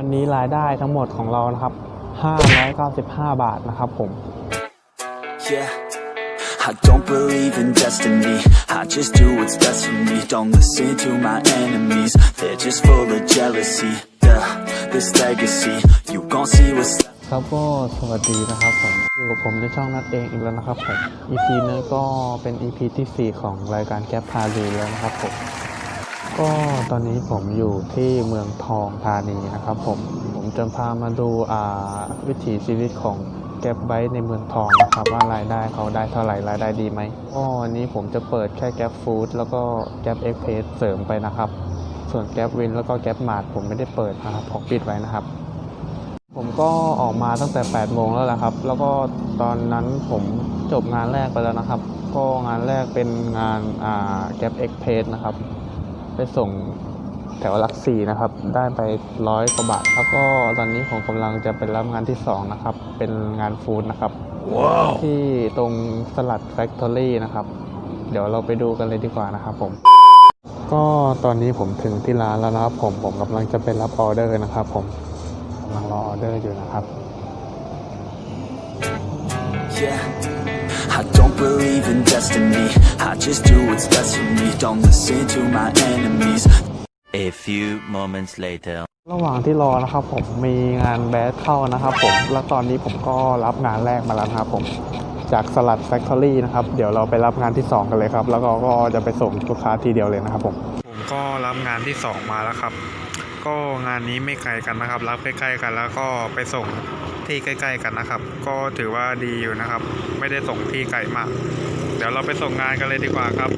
วันนี้รายได้ทั้งหมดของเรานะครับ 595 บาทนะครับผม Yeah. I don't believe in destiny. I just do what's best for me. Don't listen to my enemies. They're just full of jealousy. Yeah, this legacy. You gon' see what's ครับก็สวัสดีนะครับผมอยู่กับผมในช่องนัดเองอีกแล้วนะครับผม EP นี้ก็เป็น EP ที่ 4 ของรายการแก๊ปพาดูแล้วนะครับผม ก็ตอนนี้ผมอยู่ที่เมืองทองธานีนะครับผมผมจะพามาดูวิถีชีวิตของแก๊ปไบค์ในเมืองทองนะครับว่ารายได้เขาได้เท่าไหร่รายได้ดีไหมก็วันนี้ผมจะเปิดแค่แก๊ปฟู้ดแล้วก็แก๊ปเอ็กเพสเสริมไปนะครับ ส่วนแก๊ปวินแล้วก็แก๊ปมาร์ทผมไม่ได้เปิดนะครับผมปิดไว้นะครับ ผมก็ออกมาตั้งแต่8โมงแล้วแหละครับ แล้วก็ตอนนั้นผมจบงานแรกไปแล้วนะครับ ก็งานแรกเป็นงานแก๊ปเอ็กเพสนะครับ ไปส่งแถวหลักสี่นะครับ ได้ไปร้อยกว่าบาท แล้วก็ตอนนี้ผมกำลังจะไปรับงานที่สองนะครับ เป็นงานฟู้ดนะครับที่ตรงสลัดแฟคทอรี่นะครับ เดี๋ยวเราไปดูกันเลยดีกว่านะครับผม ก็ตอนนี้ผมถึงที่ร้านแล้วนะครับ ผม ผมกำลังจะไปรับออเดอร์นะครับผมกำลังรอออเดอร์อยู่นะครับ Yeah. I don't believe in destiny. I just do what's best for me. Don't listen to my enemies. A few moments later. ระหว่างที่รอนะครับผมมีงานแบสเข้านะครับผมแล้วตอนนี้ผมก็รับงานแรกมาแล้วนะครับผมจากสลัดแฟคทอรี่นะครับ เดี๋ยวเราไปรับงานที่ 2 กันเลยครับ แล้วก็ก็จะไปส่งลูกค้าทีเดียวเลยนะครับผม ผมก็รับงานที่ 2 มาแล้วครับ ก็งานนี้ไม่ไกลกันนะครับ รับใกล้ๆกันแล้วก็ไปส่ง ที่ใกล้ ๆ กันนะครับ ก็ถือว่าดีอยู่นะครับ ไม่ได้ส่งที่ไกลมาก เดี๋ยวเราไปส่งงานกันเลยดีกว่าครับ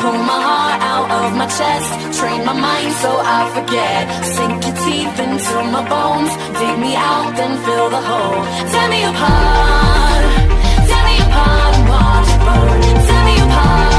Pull my heart out of my chest, train my mind so I forget. Sink your teeth into my bones, dig me out, then fill the hole. Tear me apart, tear me apart and watch it burn. Tear me apart,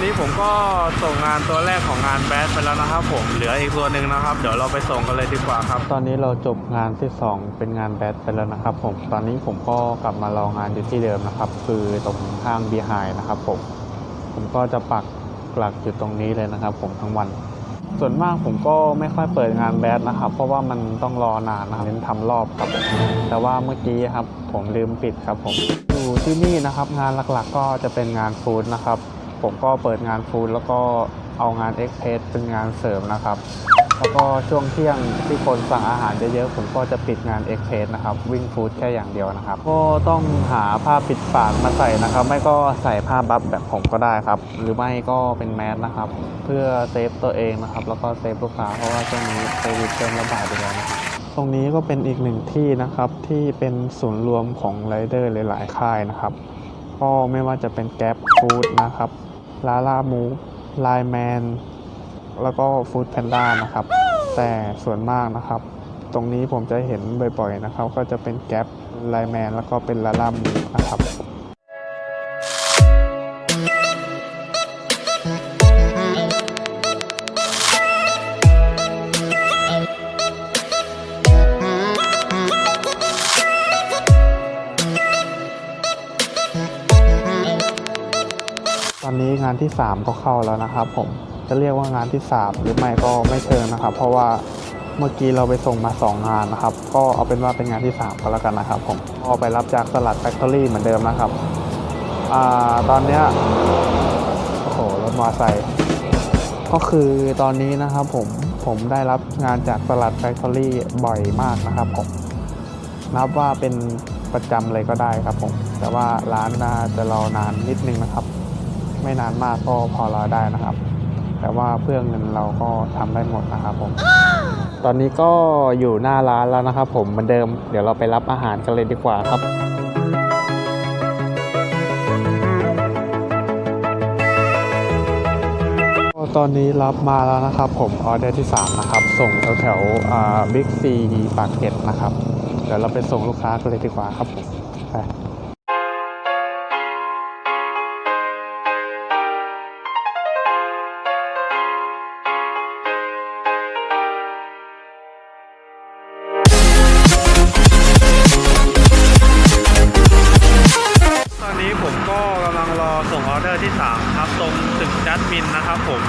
นนี้ผมก็ส่งงานตัวแรกของงานแบสไปแล้วนะครับผมเหลืออีกตัวหนึ่งนะครับ เดี๋ยวเราไปส่งกันเลยดีกว่าครับ ตอนนี้เราจบงานที่ 2 เป็นงานแบสไปแล้วนะครับ ผมตอนนี้ผมก็กลับมารองานอยู่ที่เดิมนะครับ คือตรงห้างบีไฮนะครับผมผมก็จะปักหลักอยู่ตรงนี้เลยนะครับ ผมทั้งวัน ส่วนมากผมก็ไม่ค่อยเปิดงานแบสนะครับ เพราะว่ามันต้องรอนานนะครับเน้นทำรอบครับ แต่ว่าเมื่อกี้ครับ ผมลืมปิดครับ ผมอยู่ที่นี่นะครับ งานหลักๆ ก็จะเป็นงานฟู้ดนะครับ ผมก็เปิดงานฟูดแล้วก็เอางานเอ็กเพสเป็นงานเสริมนะครับ แล้วก็ช่วงเที่ยงที่คนสั่งอาหารเยอะๆผมก็จะปิดงานเอ็กเพสนะครับ วิ่งฟู้ดแค่อย่างเดียวนะครับ ก็ต้องหาผ้าปิดปากมาใส่นะครับ ไม่ก็ใส่ผ้าบัฟแบบผมก็ได้ครับ หรือไม่ก็เป็นแมสนะครับ เพื่อเซฟตัวเองนะครับ แล้วก็เซฟลูกค้าเพราะว่าช่วงนี้โควิดเริ่มระบาดไปแล้วนะครับตรงนี้ก็เป็นอีกหนึ่งที่นะครับที่เป็นศูนย์รวมของไรเดอร์หลายๆค่ายนะครับ ก็ไม่ว่าจะเป็นแก๊ปฟู้ดนะครับ ลาล่ามูไลแมนแล้วก็ฟู้ดแพนด้านะครับ แต่ส่วนมากนะครับ ตรงนี้ผมจะเห็นบ่อยๆนะครับ ก็จะเป็นแก๊ปไลแมนแล้วก็เป็นลาล่ามูนะครับ งานที่ 3 ก็เข้าแล้วนะครับ ผมจะเรียกว่างานที่ 3 หรือไม่ก็ไม่เชิงนะครับ เพราะว่าเมื่อกี้เราไปส่งมา 2 งานนะครับ ก็เอาเป็นว่าเป็นงานที่ 3 ก็แล้วกันนะครับ ผมก็ไปรับจากสลัดแฟคทอรี่เหมือนเดิมนะครับอ่าตอนเนี้ยโอ้โหรถมอเตอร์ไซค์ก็คือตอนนี้นะครับผมผมได้รับงานจากสลัดแฟคทอรี่บ่อยมากนะครับผมนับว่าเป็นประจำเลยก็ได้ครับผม แต่ว่าร้านน่าจะรอนานนิดนึงนะครับ ไม่นานมากก็พอรอได้นะครับ แต่ว่าเพื่อเงินเราก็ทำได้หมดนะครับผม ตอนนี้ก็อยู่หน้าร้านแล้วนะครับ ผมเหมือนเดิมเดี๋ยวเราไปรับอาหารกันเลยดีกว่าครับตอนนี้รับมาแล้วนะครับ ผมออเดอร์ที่ 3 นะครับ ส่งแถวแถวบิ๊กซีปากเกร็ดนะครับ เดี๋ยวเราไปส่งลูกค้ากันเลยดีกว่าครับผมไป ออเดอร์ที่ 3 ครับ ตรงตึกจัดมินนะครับผม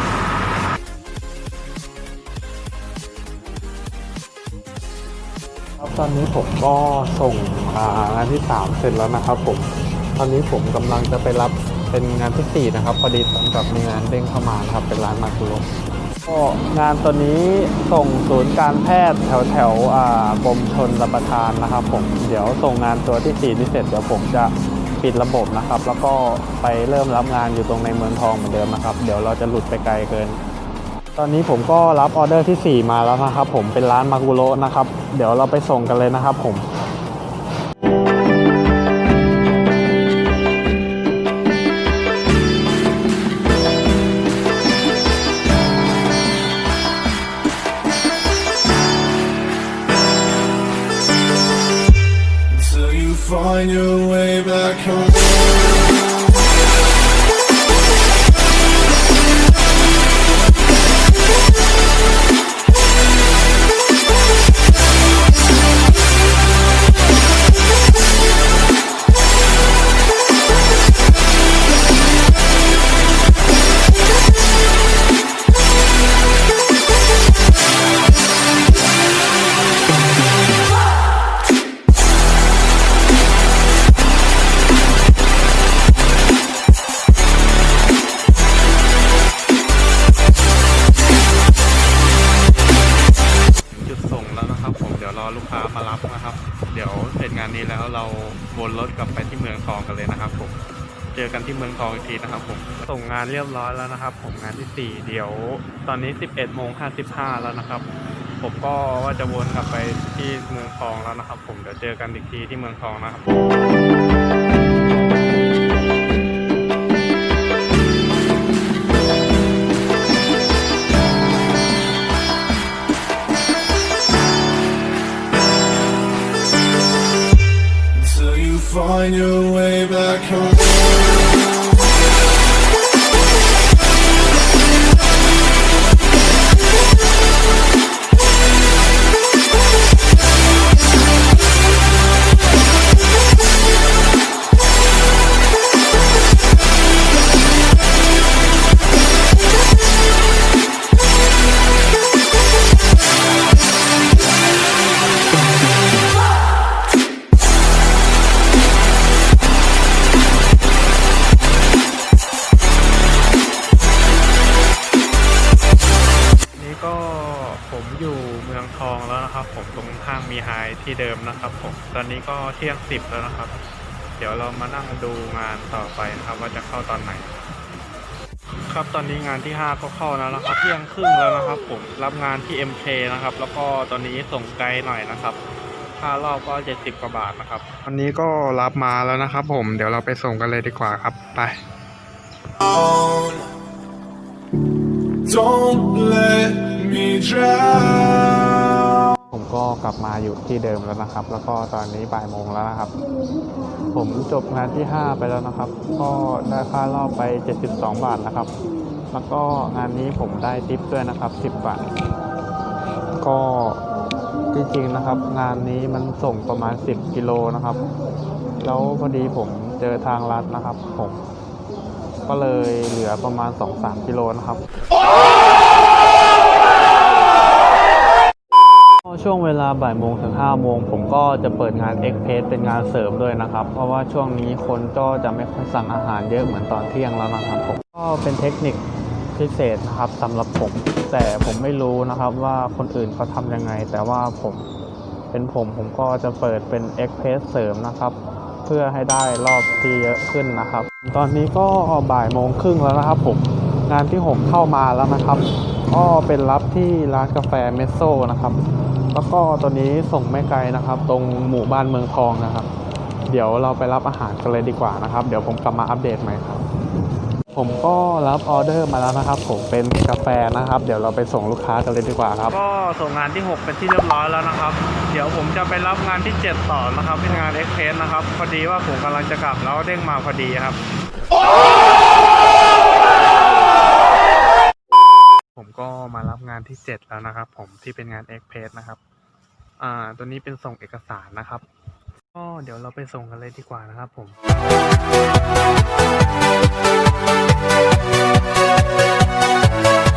ครับตอนนี้ผมก็ส่งงานที่ 3 เสร็จแล้วนะครับผม ตอนนี้ผมกำลังจะไปรับเป็นงานที่ 4 นะครับ พอดีตอนกับมีงานเด้งเข้ามานครับ เป็นร้านมาคุโรก็งานตัวนี้ส่งศูนย์การแพทย์แถวแถวกรมชนรับประทานนะครับผม เดี๋ยวส่งงานตัวที่ 4 ที่เสร็จเดี๋ยวผมจะ ปิดระบบนะครับ แล้วก็ไปเริ่มรับงานอยู่ตรงในเมืองทองเหมือนเดิมนะครับ เดี๋ยวเราจะหลุดไปไกลเกิน ตอนนี้ผมก็รับออเดอร์ที่ 4 มาแล้วนะครับ ผมเป็นร้านมากุโรนะครับ เดี๋ยวเราไปส่งกันเลยนะครับผม find your Ooh. เมืองทองอีกทีนะครับผมส่งงานเรียบร้อยแล้วนะครับ ผมงานที่ 4 เดี๋ยว ตอนนี้ 11โมง55 แล้วนะครับ ผมก็ว่าจะวนกลับไปที่เมืองทองแล้วนะครับ ผมเดี๋ยวเจอกันอีกทีที่เมืองทองนะครับ ไฮที่เดิมนะครับผม ตอนนี้ก็เที่ยงสิบแล้วนะครับ เดี๋ยวเรามานั่งดูงานต่อไปนะครับ ว่าจะเข้าตอนไหน ครับตอนนี้งานที่ 5 ก็เข้าแล้วนะครับ เที่ยงครึ่งแล้วนะครับ ผมรับงานที่ MK นะครับ แล้วก็ตอนนี้ส่งไกลหน่อยนะครับค่ารอบก็70กว่าบาทนะครับวันนี้ก็รับมาแล้วนะครับ ผมเดี๋ยวเราไปส่งกันเลยดีกว่าครับไป Don't let me drown. ก็กลับมาอยู่ที่เดิมแล้วนะครับ แล้วก็ตอนนี้บ่ายโมงแล้วนะครับ ผมจบงานที่ 5 ไปแล้วนะครับ ก็ได้ค่ารอบไป 72 บาทนะครับ แล้วก็งานนี้ผมได้ทิปด้วยนะครับ 10 บาท ก็จริงๆนะครับ งานนี้มันส่งประมาณ 10 กิโลนะครับ แล้วพอดีผมเจอทางลัดนะครับ ผม ก็เลยเหลือประมาณ 2-3 กิโลนะครับ ช่วงเวลาบ่ายโมงถึง5โมงผมก็จะเปิดงานเอ็กเพสเป็นงานเสริมด้วยนะครับ เพราะว่าช่วงนี้คนก็จะไม่ค่อยสั่งอาหารเยอะเหมือนตอนเที่ยงแล้วนะครับผมก็เป็นเทคนิคพิเศษนะครับสำหรับผม แต่ผมไม่รู้นะครับว่าคนอื่นเขาทำยังไง แต่ว่าผมเป็นผมผมก็จะเปิดเป็นเอ็กเพสเสริมนะครับเพื่อให้ได้รอบที่เยอะขึ้นนะครับ ตอนนี้ก็บ่ายโมงครึ่งแล้วนะครับผมงานที่ผมเข้ามาแล้วนะครับ ก็เป็นรับที่ร้านกาแฟเมสโซนะครับ แล้วก็ตัวนี้ส่งไม่ไกลนะครับ ตรงหมู่บ้านเมืองทองนะครับ เดี๋ยวเราไปรับอาหารกันเลยดีกว่านะครับ เดี๋ยวผมกลับมาอัปเดตใหม่ครับ ผมก็รับออเดอร์มาแล้วนะครับ ผมเป็นกาแฟนะครับ เดี๋ยวเราไปส่งลูกค้ากันเลยดีกว่าครับ ก็ส่งงานที่ 6 เป็นที่เรียบร้อยแล้วนะครับ เดี๋ยวผมจะไปรับงานที่ 7 ต่อนะครับเป็นงานเอ็กเพสนะครับ พอดีว่าผมกำลังจะกลับแล้วเด้งมาพอดีครับ ผม ก็มารับงานที่ 7 แล้วนะครับ ผมที่เป็นงานเอ็กเพสนะครับ อ่า ตัวนี้เป็นส่งเอกสารนะครับก็เดี๋ยวเราไปส่งกันเลยดีกว่านะครับผมผม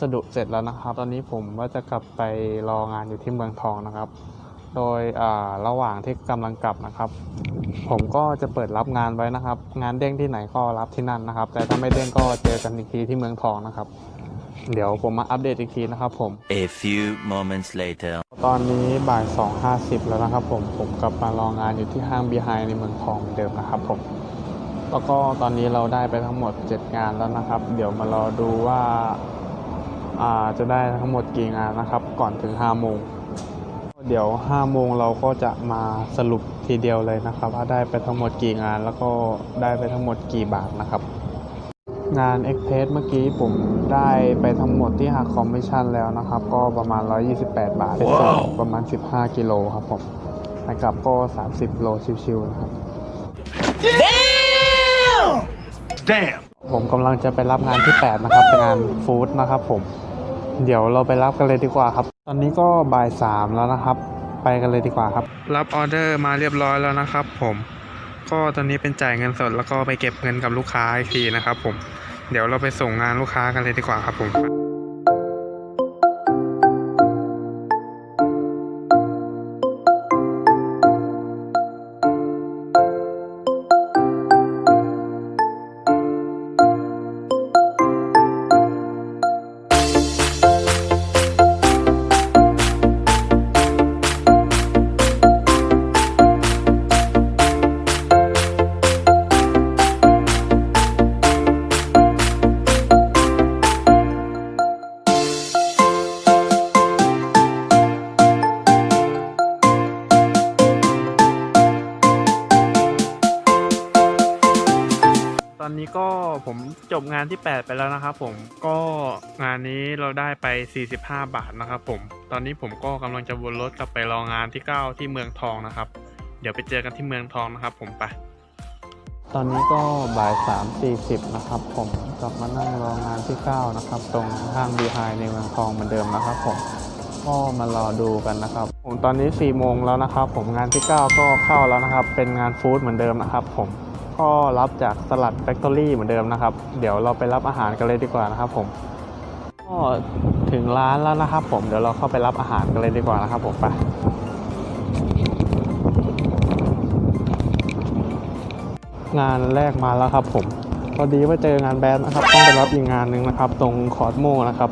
ส่งพัสดุเสร็จแล้วนะครับ ตอนนี้ผมว่าจะกลับไปรองานอยู่ที่เมืองทองนะครับ โดยอ่าระหว่างที่กำลังกลับนะครับ ผมก็จะเปิดรับงานไว้นะครับ งานเด้งที่ไหนก็รับที่นั่นนะครับ แต่ถ้าไม่เด้งก็เจอกันอีกทีที่เมืองทองนะครับ เดี๋ยวผมมาอัปเดตอีกทีนะครับผม A few moments later. ตอนนี้บ่าย2.50 แล้วนะครับ ผมผมกลับมารองานอยู่ที่ห้างบีไฮในเมืองทองเหมือนเดิมนะครับผมแล้วก็ตอนนี้เราได้ไปทั้งหมด 7 งานแล้วนะครับ เดี๋ยวมารอดูว่าอ่า จะได้ทั้งหมดกี่งานนะครับ ก่อนถึง 5 โมง เดี๋ยว 5 โมงเราก็จะมาสรุปทีเดียวเลยนะครับ ว่าได้ไปทั้งหมดกี่งานแล้วก็ได้ไปทั้งหมดกี่บาทนะครับ งาน e x p r e s s เมื่อกี้ผมได้ไปทั้งหมดที่หักคอมมิชชั่นแล้วนะครับ ก็ประมาณ 128 บาทเป็นส่งประมาณ 15 กิโลครับผมไปกลับก็ 30 โลชิวๆนะครับผมกำลังจะไปรับงานที่ 8 นะครับ เป็นงานฟู้ดนะครับผม เดี๋ยวเราไปรับกันเลยดีกว่าครับ ตอนนี้ก็บ่ายสามแล้วนะครับ ไปกันเลยดีกว่าครับ รับออเดอร์มาเรียบร้อยแล้วนะครับ ผม ก็ตอนนี้เป็นจ่ายเงินสดแล้วก็ไปเก็บเงินกับลูกค้าอีกทีนะครับ ผม เดี๋ยวเราไปส่งงานลูกค้ากันเลยดีกว่าครับผม ที่ 8 ไปแล้วนะครับผมก็งานนี้เราได้ไป 45 บาทนะครับผมตอนนี้ผมก็กำลังจะวนรถกลับไปรองานที่ 9 ที่เมืองทองนะครับ เดี๋ยวไปเจอกันที่เมืองทองนะครับ ผมไป ตอนนี้ก็บ่าย3.40นะครับผมกลับมานั่งรองานที่ 9 นะครับ ตรงห้างบีไฮในเมืองทองเหมือนเดิมนะครับ ผมก็มารอดูกันนะครับ ผมตอนนี้4โมงแล้วนะครับ ผมงานที่ 9 ก็เข้าแล้วนะครับ เป็นงานฟู้ดเหมือนเดิมนะครับ ผม ก็รับจากสลัดแฟคทอรี่เหมือนเดิมนะครับ เดี๋ยวเราไปรับอาหารกันเลยดีกว่านะครับผมก็ถึงร้านแล้วนะครับ ผมเดี๋ยวเราเข้าไปรับอาหารกันเลยดีกว่านะครับผมไปงานแรกมาแล้วครับผมพอดีว่าเจองานแบดนะครับ ต้องไปรับอีกงานหนึ่งนะครับ ตรงคอร์ดโมนะครับ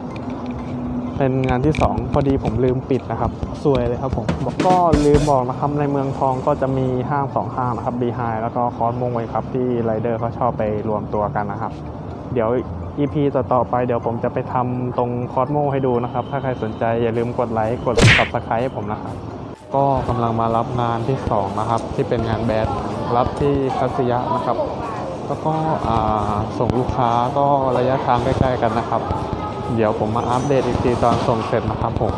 เป็นงานที่ 2 พอดีผมลืมปิดนะครับ สวยเลยครับผมบอกก็ลืมบอกนะครับ ในเมืองทองก็จะมีห้างสองห้างนะครับบีไฮแล้วก็คอร์ดโมไว้ครับ ที่ไรเดอร์เขาชอบไปรวมตัวกันนะครับ เดี๋ยว EP ต่อๆไปเดี๋ยวผมจะไปทำตรงคอร์ดโมให้ดูนะครับ ถ้าใครสนใจอย่าลืมกดไลค์กด subscribe ให้ผมนะครับ ก็กำลังมารับงานที่ 2 นะครับ ที่เป็นงานแบดรับที่คัสยะนะครับแล้วก็ส่งลูกค้าก็ระยะทางใกล้ ๆ กันนะครับ เดี๋ยวผมมาอัปเดตอีกทีตอนส่งเสร็จนะครับผม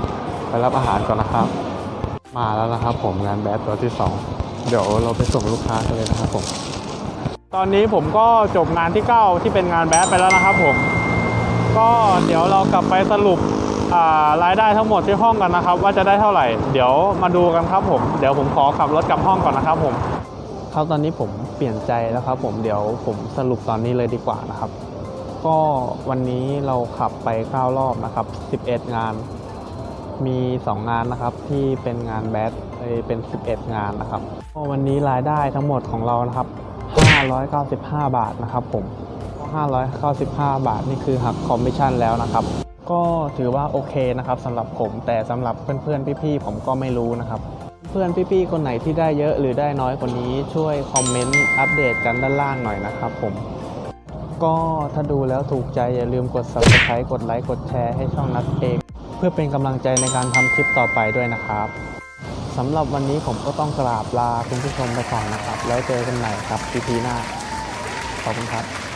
ไปรับอาหารก่อนนะครับ มาแล้วนะครับผมงานแบดตัวที่ 2 เดี๋ยวเราไปส่งลูกค้ากันเลยนะครับผมตอนนี้ผมก็จบงานที่ 9 ที่เป็นงานแบดไปแล้วนะครับผมก็เดี๋ยวเรากลับไปสรุปรายได้ทั้งหมดที่ห้องกันนะครับ ว่าจะได้เท่าไหร่ เดี๋ยวมาดูกันครับผมเดี๋ยวผมขอขับรถกลับห้องก่อนนะครับผมครับตอนนี้ผมเปลี่ยนใจแล้วครับผมเดี๋ยวผมสรุปตอนนี้เลยดีกว่านะครับ ก็วันนี้เราขับไป 9 รอบนะครับ 11 งาน มี 2 งานนะครับที่เป็นงานแบดเอ้ยเป็น 11 งานนะครับก็วันนี้รายได้ทั้งหมดของเรานะครับ 595 บาทนะครับผม 595 บาทนี่คือหักคอมมิชชั่นแล้วนะครับ ก็ถือว่าโอเคนะครับสำหรับผมแต่สำหรับเพื่อนๆพี่ๆผมก็ไม่รู้นะครับเพื่อนพี่ๆคนไหนที่ได้เยอะหรือได้น้อยกว่านี้ช่วยคอมเมนต์อัปเดตกันด้านล่างหน่อยนะครับผม ก็ถ้าดูแล้วถูกใจอย่าลืมกด subscribe กดไลค์กดแชร์ให้ช่องนัดเองเพื่อเป็นกำลังใจในการทำคลิปต่อไปด้วยนะครับสำหรับวันนี้ผมก็ต้องกราบลาคุณผู้ชมไปก่อนนะครับ แล้วเจอกันใหม่ครับ EP หน้า ขอบคุณครับ